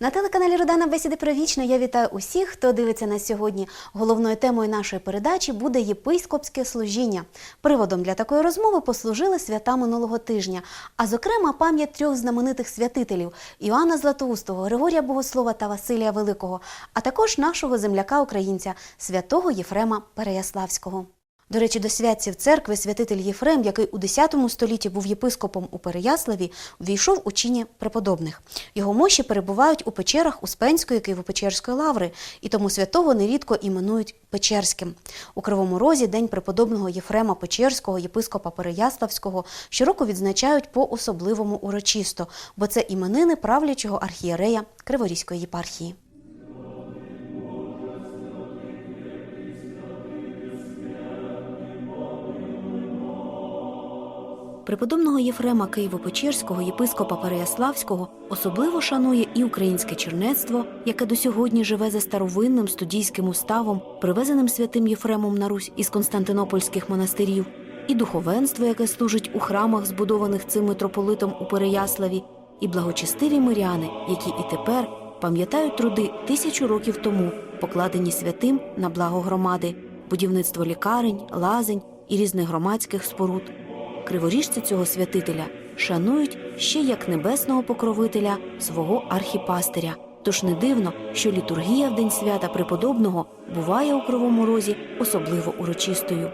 На телеканалі Родана Бесіди про вічне. Я вітаю усіх, хто дивиться нас сьогодні. Головною темою нашої передачі буде єпископське служіння. Приводом для такої розмови послужили свята минулого тижня, а зокрема пам'ять трьох знаменитих святителів Іоанна Златоустого, Григорія Богослова та Василія Великого, а також нашого земляка-українця святого Єфрема Переяславського. До речі, до святців церкви святитель Єфрем, який у X столітті був єпископом у Переяславі, увійшов у чині преподобних. Його мощі перебувають у печерах Успенської Києво-Печерської лаври, і тому святого нерідко іменують Печерським. У Кривому Розі День преподобного Єфрема Печерського, єпископа Переяславського, щороку відзначають по особливому урочисто, бо це іменини правлячого архієрея Криворізької єпархії. Преподобного Єфрема Києво-Печерського, єпископа Переяславського особливо шанує і українське чернецтво, яке до сьогодні живе за старовинним студійським уставом, привезеним святим Єфремом на Русь із Константинопольських монастирів, і духовенство, яке служить у храмах, збудованих цим митрополитом у Переяславі, і благочестиві миряни, які і тепер пам'ятають труди тисячу років тому, покладені святим на благо громади, будівництво лікарень, лазень і різних громадських споруд. Криворіжці цього святителя шанують ще як небесного покровителя свого архіпастиря. Тож не дивно, що літургія в день свята преподобного буває у Кривому Розі особливо урочистою.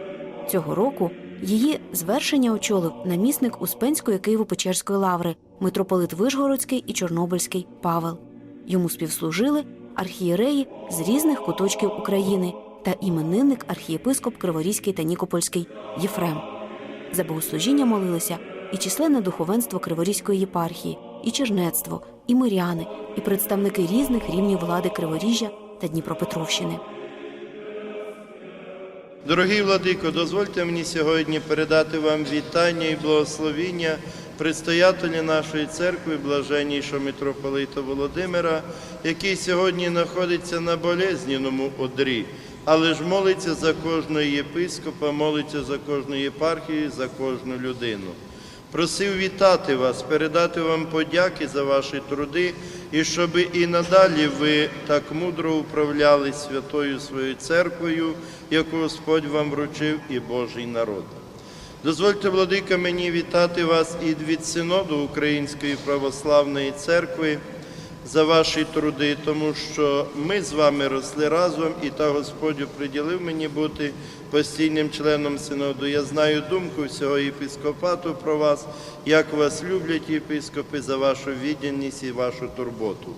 Цього року її звершення очолив намісник Успенської Києво-Печерської лаври, митрополит Вишгородський і Чорнобильський Павел. Йому співслужили архієреї з різних куточків України та іменинник архієпископ Криворізький та Нікопольський Єфрем. За богослужіння молилися і численне духовенство Криворізької єпархії, і чернецтво, і миряни, і представники різних рівнів влади Криворіжжя та Дніпропетровщини. Дорогий владико, дозвольте мені сьогодні передати вам вітання і благословіння предстоятеля нашої церкви, блаженнішого митрополита Володимира, який сьогодні знаходиться на болезненому одрі, але ж молиться за кожного єпископа, молиться за кожну єпархію, за кожну людину. Просив вітати вас, передати вам подяки за ваші труди, і щоб і надалі ви так мудро управляли святою своєю церквою, яку Господь вам вручив, і Божий народ. Дозвольте, владика, мені вітати вас і від синоду Української православної церкви за ваші труди, тому що ми з вами росли разом, і та Господь приділив мені бути постійним членом синоду. Я знаю думку всього єпископату про вас, як вас люблять єпископи за вашу відданість і вашу турботу.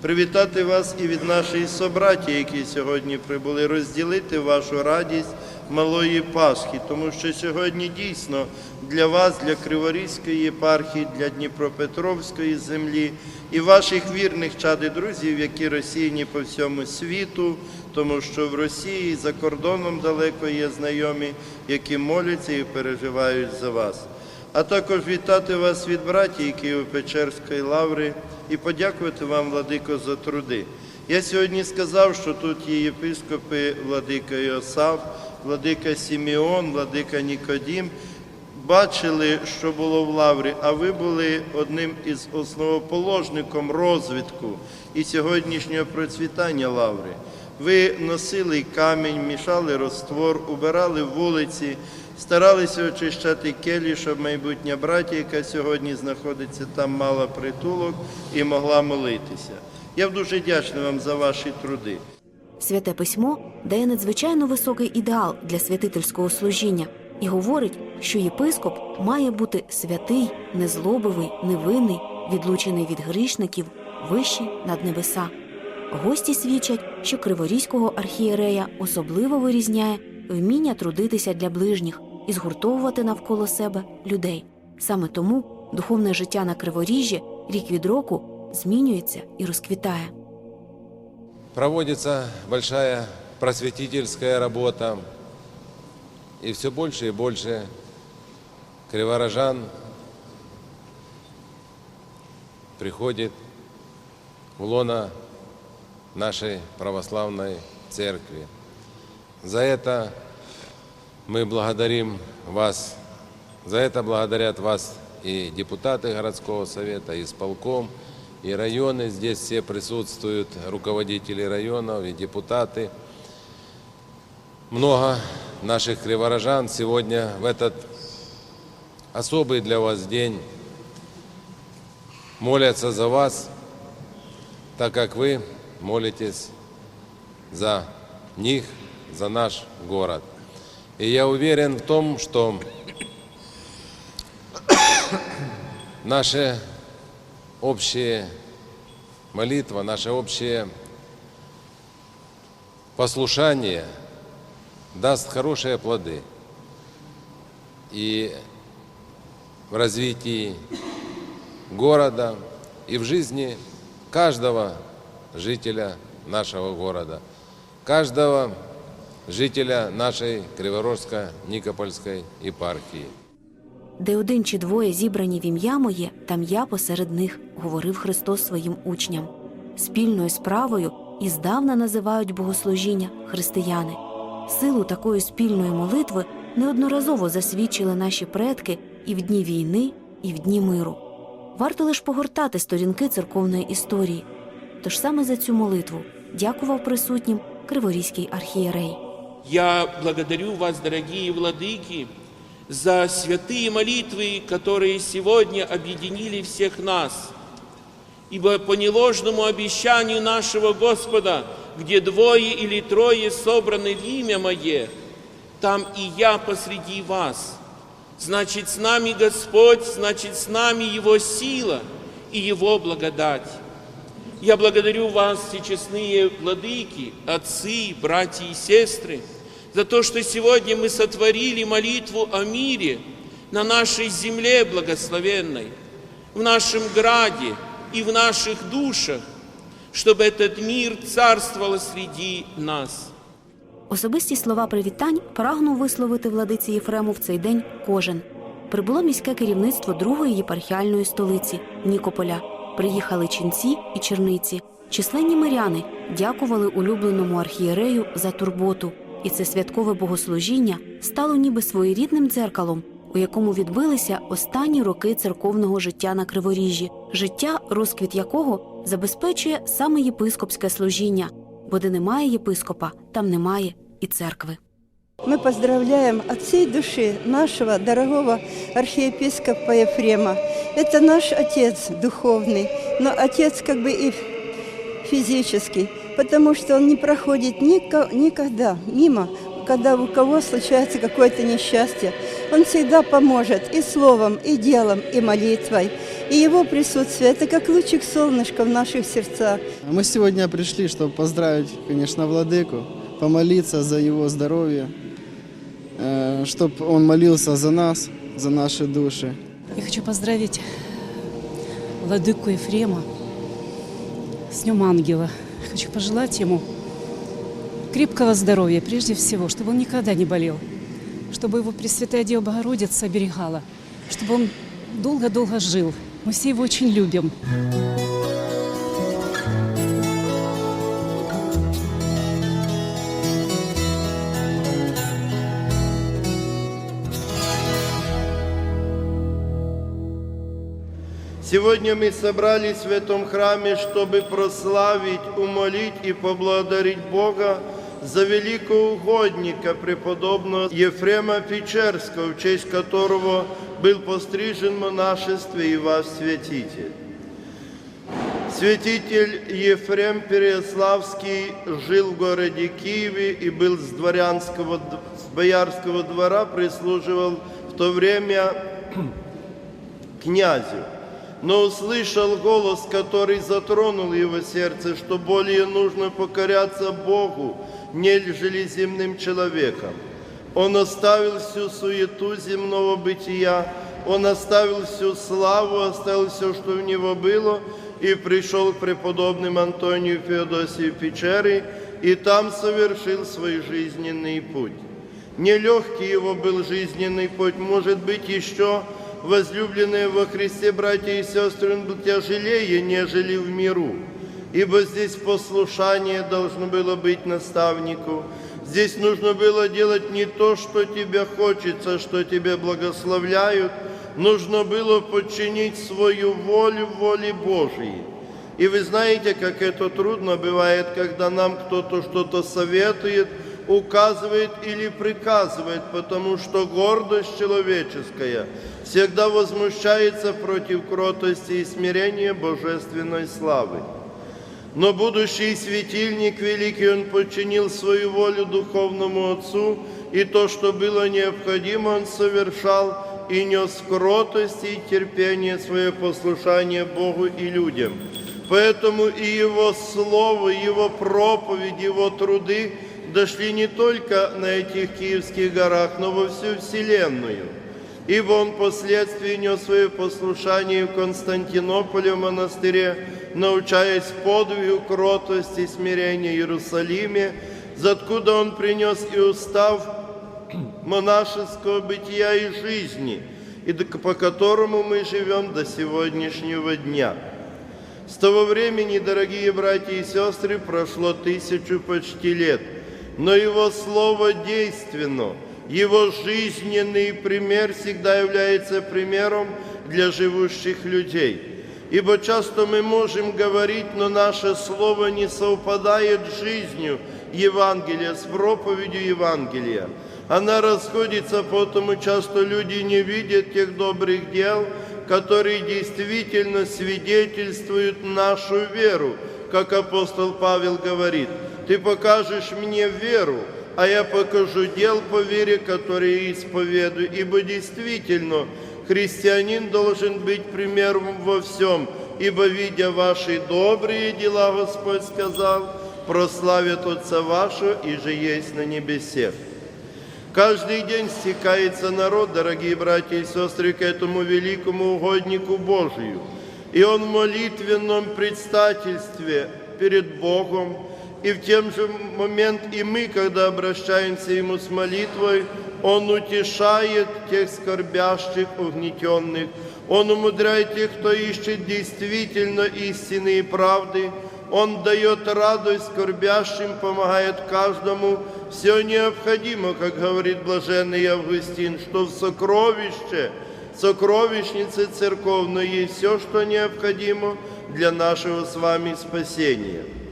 Привітати вас і від нашої собраті, які сьогодні прибули, розділити вашу радість малої Пасхи, тому що сьогодні дійсно для вас, для Криворізької єпархії, для Дніпропетровської землі і ваших вірних чад і друзів, які розсіяні по всьому світу, тому що в Росії за кордоном далеко є знайомі, які моляться і переживають за вас. А також вітати вас від братії Києво-Печерської лаври і подякувати вам, владико, за труди. Я сьогодні сказав, що тут є єпископи владика Йосаф, владика Сімеон, владика Нікодім. Бачили, що було в лаврі, а ви були одним із основоположником розвитку і сьогоднішнього процвітання лаври. Ви носили камінь, мішали розтвор, убирали вулиці, старалися очищати келі, щоб майбутня братія, яка сьогодні знаходиться там, мала притулок і могла молитися. Я дуже вдячний вам за ваші труди. Святе письмо дає надзвичайно високий ідеал для святительського служіння і говорить, що єпископ має бути святий, незлобивий, невинний, відлучений від грішників, вищий над небеса. Гості свідчать, що криворізького архієрея особливо вирізняє вміння трудитися для ближніх і згуртовувати навколо себе людей. Саме тому духовне життя на Криворіжжі рік від року змінюється і розквітає. Проводится большая просветительская работа, и все больше и больше криворожан приходит в лоно нашей православной церкви. За это мы благодарим вас, за это благодарят вас и депутаты городского совета, и исполком, и районы. Здесь все присутствуют руководители районов и депутаты. Много наших криворожан сегодня в этот особый для вас день молятся за вас, так как вы молитесь за них, за наш город. И я уверен в том, что наша общая молитва, наше общее послушание даст хорошие плоды и в развитии города, и в жизни каждого жителя нашего города, каждого жителя нашей Криворожско-Никопольской епархии. Де один чи двоє зібрані в ім'я моє, там я посеред них, говорив Христос своїм учням. Спільною справою і здавна називають богослужіння християни. Силу такої спільної молитви неодноразово засвідчили наші предки і в дні війни, і в дні миру. Варто лише погортати сторінки церковної історії. Тож саме за цю молитву дякував присутнім Криворізький архієрей. Я благодарю вас, дорогие владыки, за святые молитвы, которые сегодня объединили всех нас. Ибо по неложному обещанию нашего Господа, где двое или трое собраны в имя Мое, там и я посреди вас. Значит, с нами Господь, значит, с нами Его сила и Его благодать. Я благодарю вас, всечестные владыки, отцы, братья и сестры, за то, что сегодня мы сотворили молитву о мире на нашей земле благословенной, в нашем граде и в наших душах, чтобы этот мир царствовал среди нас. Особисті слова привітань прагнув висловити владиці Єфрему в цей день кожен. Прибуло міське керівництво другої єпархіальної столиці Нікополя. Приїхали ченці і черниці. Численні миряни дякували улюбленому архієрею за турботу, і це святкове богослужіння стало ніби своєрідним дзеркалом, у якому відбилися останні роки церковного життя на Криворіжжі, життя, розквіт якого забезпечує саме єпископське служіння, бо де немає єпископа, там немає і церкви. Мы поздравляем от всей души нашего дорогого архиепископа Ефрема. Это наш отец духовный, но отец как бы и физический, Потому что он не проходит нико- никогда мимо, когда у кого случается какое-то несчастье. Он всегда поможет и словом, и делом, и молитвой. И его присутствие – это как лучик солнышка в наших сердцах. Мы сегодня пришли, чтобы поздравить, конечно, Владыку, помолиться за его здоровье, чтобы он молился за нас, за наши души. Я хочу поздравить Владыку Ефрема с Днем Ангела. Хочу пожелать ему крепкого здоровья, прежде всего, чтобы он никогда не болел, чтобы его Пресвятая Дева Богородица оберегала, чтобы он долго-долго жил. Мы все его очень любим. Сегодня мы собрались в этом храме, чтобы прославить, умолить и поблагодарить Бога за великого угодника преподобного Ефрема Печерского, в честь которого был пострижен в монашестве и вас святитель. Святитель Ефрем Переяславский жил в городе Киеве и был с дворянского, с боярского двора, прислуживал в то время князю. Но услышал голос, который затронул его сердце, что более нужно покоряться Богу, нежели земным человеком. Он оставил всю суету земного бытия, он оставил всю славу, оставил все, что в него было, и пришел к преподобным Антонию Феодосию Печеры, и там совершил свой жизненный путь. Нелегкий его был жизненный путь, может быть, еще возлюбленные во Христе братья и сестры, он был тяжелее, нежели в миру. Ибо здесь послушание должно было быть наставнику. Здесь нужно было делать не то, что тебе хочется, что тебе благословляют. Нужно было подчинить свою волю воле Божией. И вы знаете, как это трудно бывает, когда нам кто-то что-то советует, указывает или приказывает, потому что гордость человеческая всегда возмущается против кротости и смирения божественной славы. Но будущий светильник великий, он подчинил свою волю духовному Отцу, и то, что было необходимо, он совершал и нес в кротости и терпение свое послушание Богу и людям. Поэтому и Его Слово, Его проповедь, Его труды дошли не только на этих Киевских горах, но во всю Вселенную. Ибо он впоследствии нес свое послушание в Константинополе в монастыре, научаясь подвигу, кротости и смирения в Иерусалиме, откуда он принес и устав монашеского бытия и жизни, и по которому мы живем до сегодняшнего дня. С того времени, дорогие братья и сестры, прошло тысячу почти лет, но Его Слово действенно, Его жизненный пример всегда является примером для живущих людей. Ибо часто мы можем говорить, но наше Слово не совпадает с жизнью Евангелия, с проповедью Евангелия. Она расходится, потому часто люди не видят тех добрых дел, которые действительно свидетельствуют нашу веру, как апостол Павел говорит. Ты покажешь мне веру, а я покажу дел по вере, которые исповедую. Ибо действительно, христианин должен быть примером во всем, ибо, видя ваши добрые дела, Господь сказал, прославит Отца вашего и же есть на небесех. Каждый день стекается народ, дорогие братья и сестры, к этому великому угоднику Божию. И он в молитвенном предстательстве перед Богом, и в тем же момент и мы, когда обращаемся Ему с молитвой, Он утешает тех скорбящих, угнетенных. Он умудряет тех, кто ищет действительно истины и правды. Он дает радость скорбящим, помогает каждому. Все необходимо, как говорит блаженный Августин, что в сокровище, сокровищнице церковной есть все, что необходимо для нашего с вами спасения.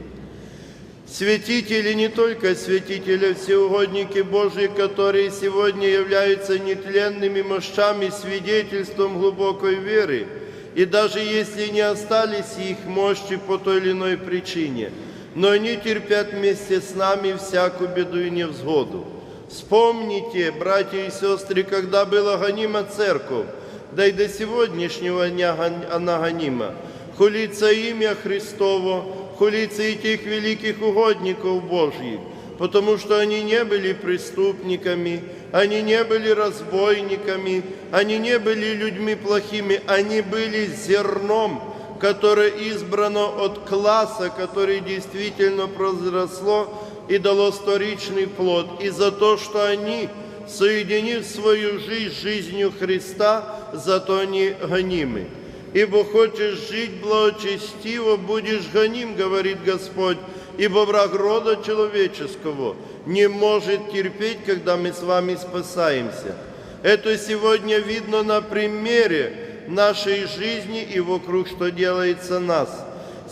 Святители не только святители, всеугодники Божии, которые сегодня являются нетленными мощами, свидетельством глубокой веры, и даже если не остались их мощи по той или иной причине, но они терпят вместе с нами всякую беду и невзгоду. Вспомните, братья и сестры, когда была гонима церковь, да и до сегодняшнего дня гон- она гонима, хулится имя Христово, хулится и тех великих угодников Божьих, потому что они не были преступниками, они не были разбойниками, они не были людьми плохими, они были зерном, которое избрано от класса, который действительно произросло и дало сторичный плод. И за то, что они, соединив свою жизнь с жизнью Христа, зато они гонимы. Ибо хочешь жить благочестиво, будешь гоним, говорит Господь, ибо враг рода человеческого не может терпеть, когда мы с вами спасаемся. Это сегодня видно на примере нашей жизни и вокруг, что делается нас.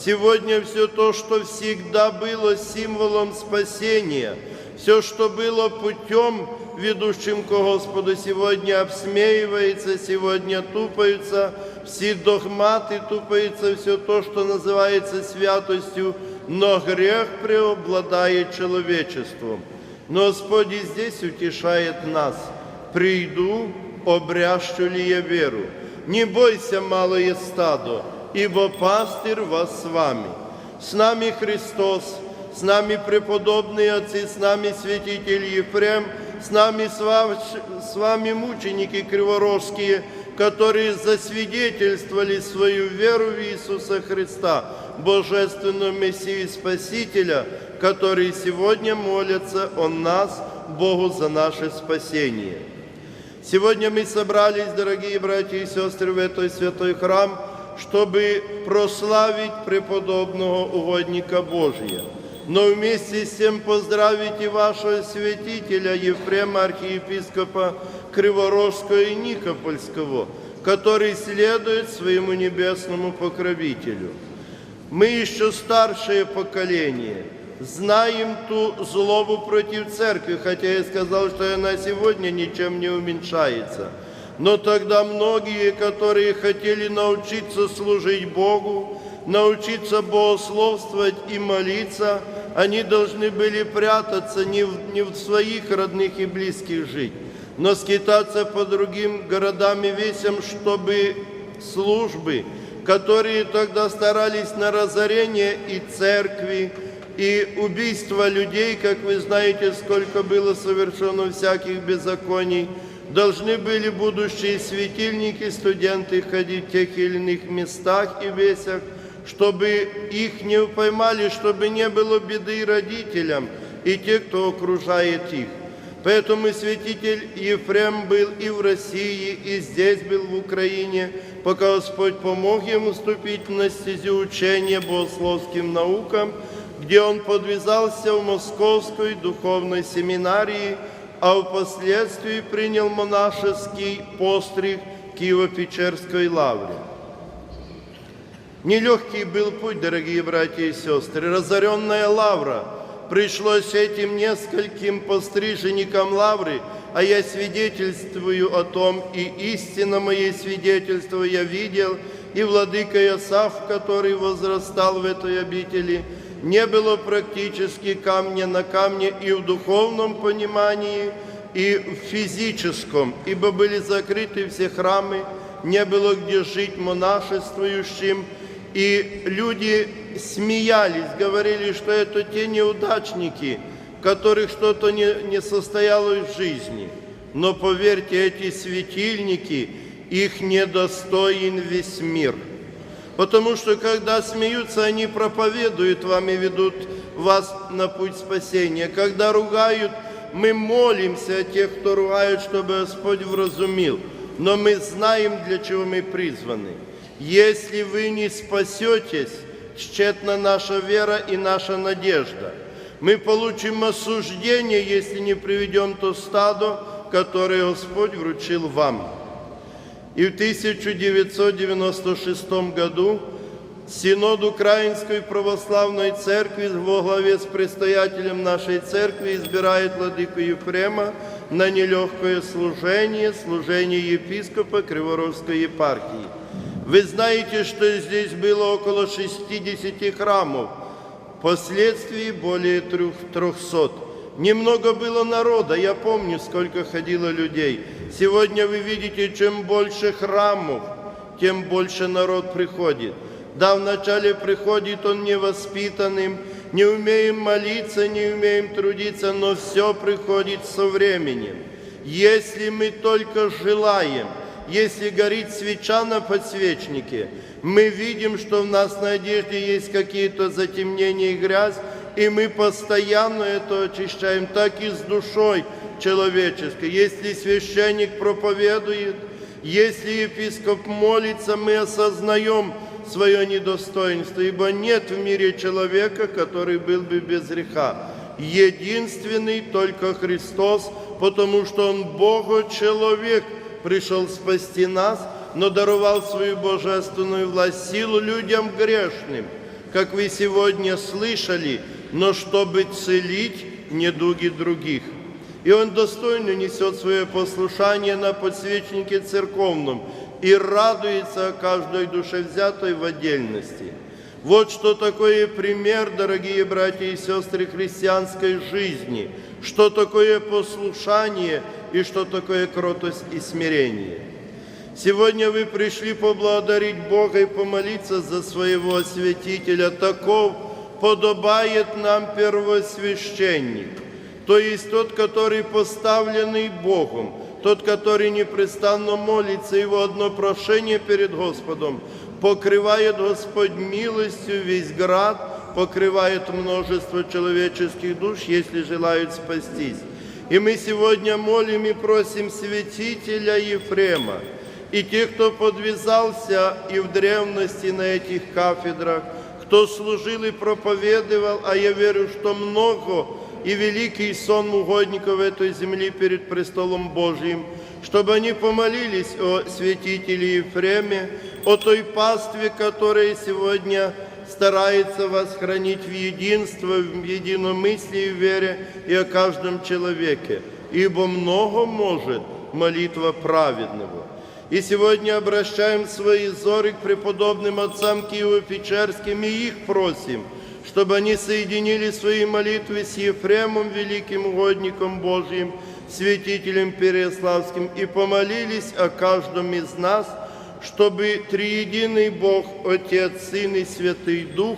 Сегодня все то, что всегда было символом спасения, все, что было путем, ведущим к Господу, сегодня обсмеивается, сегодня тупаются, все догматы тупаются, все то, что называется святостью, но грех преобладает человечеством. Но Господь и здесь утешает нас. «Приду, обрящу ли я веру? Не бойся, малое стадо, ибо пастырь вас с вами. С нами Христос, с нами преподобные отцы, с нами святитель Ефрем, с нами с вами, мученики криворожские, которые засвидетельствовали свою веру в Иисуса Христа, Божественного Мессию Спасителя, которые сегодня молятся о нас, Богу, за наше спасение. Сегодня мы собрались, дорогие братья и сестры, в этот святой храм, чтобы прославить преподобного угодника Божия. Но вместе с тем поздравить и вашего святителя Ефрема, архиепископа Криворожского и Никопольского, который следует своему небесному покровителю. Мы еще старшее поколение, знаем ту злобу против церкви, хотя я сказал, что она сегодня ничем не уменьшается. Но тогда многие, которые хотели научиться служить Богу, научиться богословствовать и молиться, они должны были прятаться не в, не в своих родных и близких жить, но скитаться по другим городам и весям, чтобы службы, которые тогда старались на разорение и церкви, и убийство людей, как вы знаете, сколько было совершено всяких беззаконий, должны были будущие светильники, студенты ходить в тех или иных местах и весях, чтобы их не поймали, чтобы не было беды родителям и те, кто окружает их. Поэтому святитель Ефрем был и в России, и здесь был в Украине, пока Господь помог ему ступить на стезю учения богословским наукам, где он подвязался в Московской духовной семинарии, а впоследствии принял монашеский постриг Киево-Печерской лавре. Нелегкий был путь, дорогие братья и сестры, разоренная лавра. Пришлось этим нескольким постриженникам лавры, а я свидетельствую о том, и истинно моей свидетельство я видел, и владыка Иосаф, который возрастал в этой обители, не было практически камня на камне и в духовном понимании, и в физическом, ибо были закрыты все храмы, не было где жить монашествующим, и люди смеялись, говорили, что это те неудачники, которых что-то не, не состоялось в жизни. Но поверьте, эти светильники, их недостоин весь мир. Потому что когда смеются, они проповедуют вам и ведут вас на путь спасения. Когда ругают, мы молимся о тех, кто ругают, чтобы Господь вразумил. Но мы знаем, для чего мы призваны. Если вы не спасетесь, тщетна наша вера и наша надежда. Мы получим осуждение, если не приведем то стадо, которое Господь вручил вам. И в 1996 году Синод Украинской Православной Церкви во главе с предстоятелем нашей церкви избирает владыку Ефрема на нелегкое служение, служение епископа Криворовской епархии. Вы знаете, что здесь было около 60 храмов, впоследствии более трех- 300. Немного было народа, я помню, сколько ходило людей. Сегодня вы видите, чем больше храмов, тем больше народ приходит. Да, вначале приходит он невоспитанным, не умеем молиться, не умеем трудиться, но все приходит со временем. Если мы только желаем, если горит свеча на подсвечнике, мы видим, что в нас на одежде есть какие-то затемнения и грязь, и мы постоянно это очищаем, так и с душой человеческой. Если священник проповедует, если епископ молится, мы осознаем свое недостоинство, ибо нет в мире человека, который был бы без греха. Единственный только Христос, потому что Он Бога человек, пришел спасти нас, но даровал свою божественную власть, силу людям грешным, как вы сегодня слышали, но чтобы целить недуги других. И он достойно несет свое послушание на подсвечнике церковном и радуется о каждой душе взятой в отдельности. Вот что такое пример, дорогие братья и сестры, христианской жизни, что такое послушание и что такое кротость и смирение. Сегодня вы пришли поблагодарить Бога и помолиться за своего святителя. Таков подобает нам первосвященник, то есть тот, который поставленный Богом, тот, который непрестанно молится, его одно прошение перед Господом, покрывает Господь милостью весь град, покрывает множество человеческих душ, если желают спастись. И мы сегодня молим и просим святителя Ефрема, и тех, кто подвязался и в древности на этих кафедрах, кто служил и проповедовал, а я верю, что много и великий сон угодников этой земли перед престолом Божьим, чтобы они помолились о святителе Ефреме, о той пастве, которая сегодня старается вас хранить в единство, в единомыслии и вере и о каждом человеке, ибо много может молитва праведного. И сегодня обращаем свои взоры к преподобным отцам Киево-Печерским и их просим, чтобы они соединили свои молитвы с Ефремом, великим угодником Божьим, святителем Переяславским, и помолились о каждом из нас, чтобы триединый Бог, Отец, Сын и Святый Дух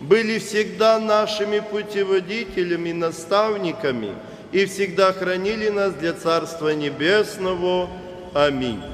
были всегда нашими путеводителями, наставниками и всегда хранили нас для Царства Небесного. Аминь. –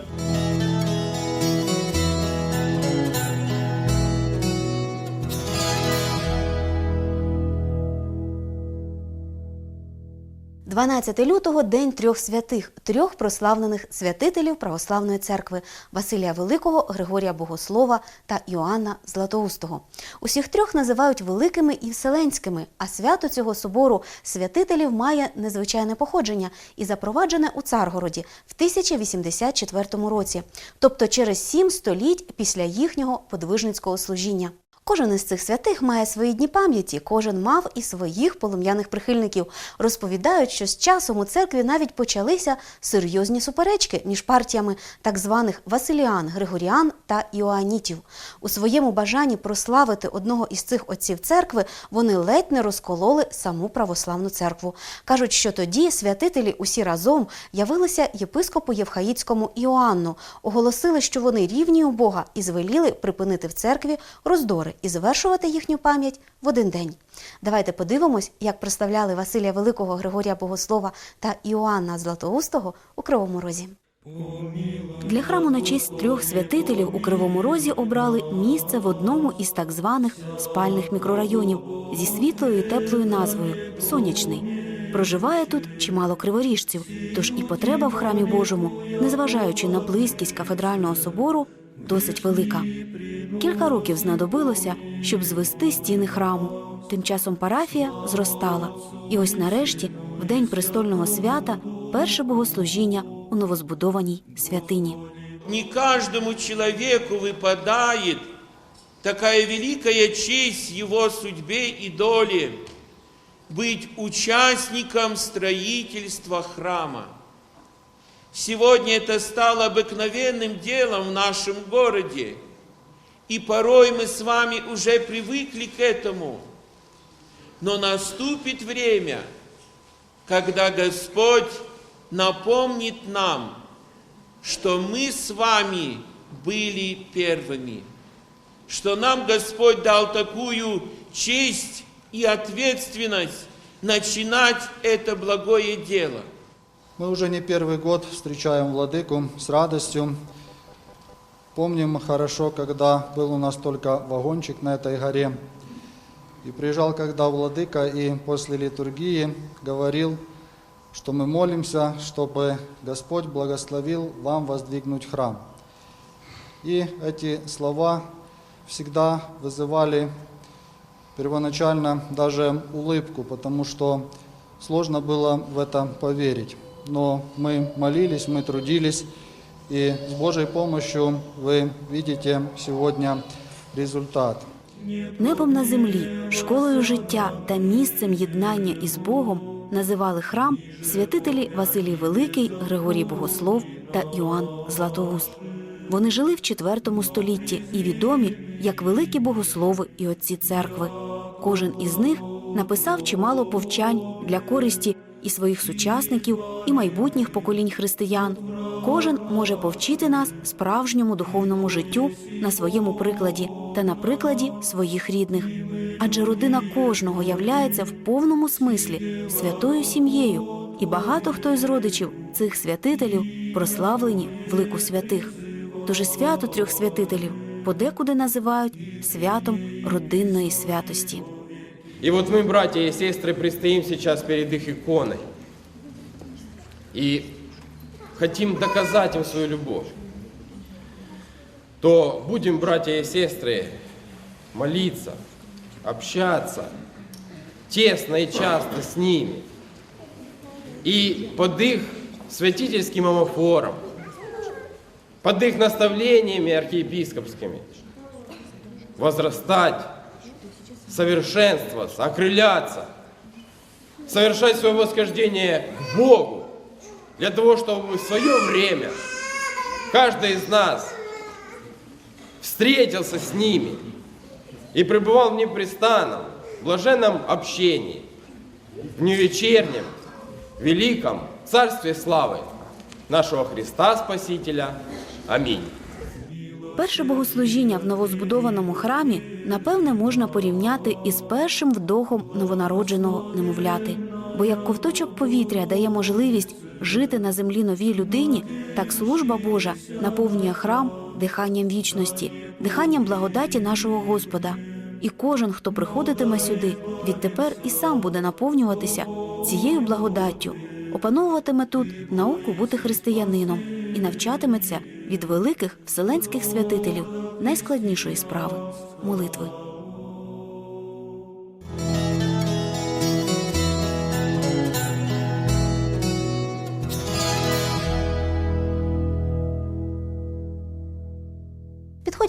12 лютого день трьох святих, трьох прославлених святителів Православної церкви Василія Великого, Григорія Богослова та Іоанна Златоустого. Усіх трьох називають великими і вселенськими, а свято цього собору святителів має незвичайне походження і запроваджене у Царгороді в 1084 році, тобто через сім століть після їхнього подвижницького служіння. Кожен із цих святих має свої дні пам'яті, кожен мав і своїх полум'яних прихильників. Розповідають, що з часом у церкві навіть почалися серйозні суперечки між партіями так званих Василіан, Григоріан та Іоанітів. У своєму бажанні прославити одного із цих отців церкви вони ледь не розкололи саму православну церкву. Кажуть, що тоді святителі усі разом явилися єпископу Євхаїцькому Іоанну, оголосили, що вони рівні у Бога, і звеліли припинити в церкві роздори і завершувати їхню пам'ять в один день. Давайте подивимось, як прославляли Василія Великого Григорія Богослова та Іоанна Златоустого у Кривому Розі. Для храму на честь трьох святителів у Кривому Розі обрали місце в одному із так званих спальних мікрорайонів зі світлою і теплою назвою Сонячний. Проживає тут чимало криворіжців, тож і потреба в храмі Божому, незважаючи на близькість кафедрального собору, досить велика. Кілька років знадобилося, щоб звести стіни храму. Тим часом парафія зростала. І ось нарешті, в день престольного свята, перше богослужіння у новозбудованій святині. Не каждому человеку выпадает такая великая честь в его судьбе и доле быть участником строительства храма. Сегодня это стало обыкновенным делом в нашем городе, и порой мы с вами уже привыкли к этому. Но наступит время, когда Господь напомнит нам, что мы с вами были первыми, что нам Господь дал такую честь и ответственность начинать это благое дело. Мы уже не первый год встречаем Владыку с радостью. Помним хорошо, когда был у нас только вагончик на этой горе. И приезжал когда Владыка и после литургии говорил, что мы молимся, чтобы Господь благословил вам воздвигнуть храм. И эти слова всегда вызывали первоначально даже улыбку, потому что сложно было в это поверить. Но мы молились, мы трудились, и с Божьей помощью вы видите сегодня результат. Небом на землі, школою життя та місцем єднання із Богом називали храм святителі Василій Великий, Григорій Богослов та Іоанн Златоуст. Вони жили в IV столітті і відомі як великі богослови і отці церкви. Кожен із них написав чимало повчань для користі і своїх сучасників, і майбутніх поколінь християн. Кожен може повчити нас справжньому духовному життю на своєму прикладі та на прикладі своїх рідних. Адже родина кожного являється в повному смислі святою сім'єю, і багато хто із родичів цих святителів прославлені в лику святих. Тож свято трьох святителів подекуди називають святом родинної святості. И вот мы, братья и сестры, предстоим сейчас перед их иконой. И хотим доказать им свою любовь. То будем, братья и сестры, молиться, общаться, тесно и часто с ними. И под их святительским амофором, под их наставлениями архиепископскими возрастать совершенствоваться, окрыляться, совершать свое восхождение к Богу, для того, чтобы в свое время каждый из нас встретился с ними и пребывал в непрестанном, блаженном общении, в невечернем, великом Царстве славы нашего Христа Спасителя. Аминь. Перше богослужіння в новозбудованому храмі напевне можна порівняти із першим вдохом новонародженого немовляти. Бо як ковточок повітря дає можливість жити на землі новій людині, так служба Божа наповнює храм диханням вічності, диханням благодаті нашого Господа. І кожен, хто приходитиме сюди, відтепер і сам буде наповнюватися цією благодаттю, опановуватиме тут науку бути християнином і навчатиметься від великих вселенських святителів найскладнішої справи молитви.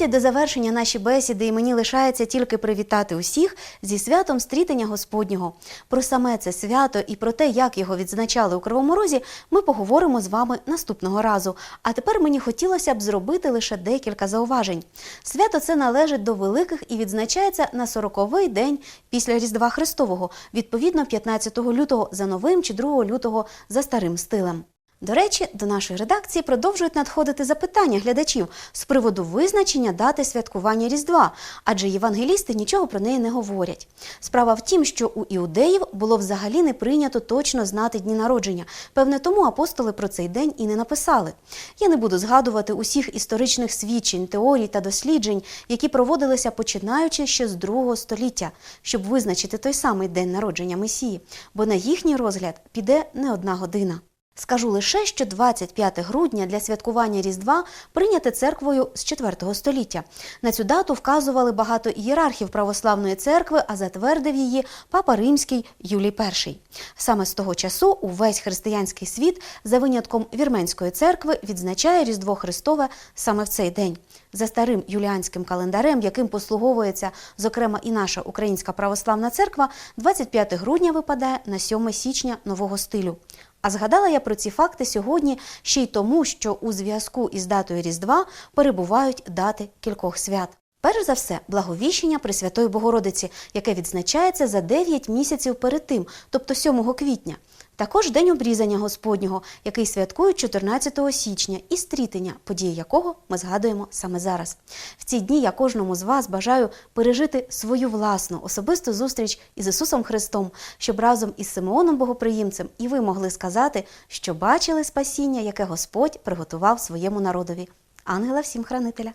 Підходять до завершення наші бесіди, і мені лишається тільки привітати усіх зі святом стрітення Господнього. Про саме це свято і про те, як його відзначали у Кривому Розі, ми поговоримо з вами наступного разу. А тепер мені хотілося б зробити лише декілька зауважень. Свято це належить до великих і відзначається на 40-й день після Різдва Христового, відповідно 15 лютого за новим чи 2 лютого за старим стилем. До речі, до нашої редакції продовжують надходити запитання глядачів з приводу визначення дати святкування Різдва, адже євангелісти нічого про неї не говорять. Справа в тім, що у іудеїв було взагалі не прийнято точно знати дні народження. Певне, тому апостоли про цей день і не написали. Я не буду згадувати усіх історичних свідчень, теорій та досліджень, які проводилися починаючи ще з другого століття, щоб визначити той самий день народження Месії, бо на їхній розгляд піде не одна година. Скажу лише, що 25 грудня для святкування Різдва прийняте церквою з 4 століття. На цю дату вказували багато ієрархів православної церкви, а затвердив її папа Римський Юлій І. Саме з того часу увесь християнський світ, за винятком вірменської церкви, відзначає Різдво Христове саме в цей день. За старим юліанським календарем, яким послуговується, зокрема, і наша Українська православна церква, 25 грудня випадає на 7 січня нового стилю. А згадала я про ці факти сьогодні ще й тому, що у зв'язку із датою Різдва перебувають дати кількох свят. Перш за все, благовіщення Пресвятої Богородиці, яке відзначається за 9 місяців перед тим, тобто 7 квітня. Також День обрізання Господнього, який святкують 14 січня, і стрітення, події якого ми згадуємо саме зараз. В ці дні я кожному з вас бажаю пережити свою власну особисту зустріч із Ісусом Христом, щоб разом із Симеоном Богоприємцем і ви могли сказати, що бачили спасіння, яке Господь приготував своєму народові. Ангела всім хранителя!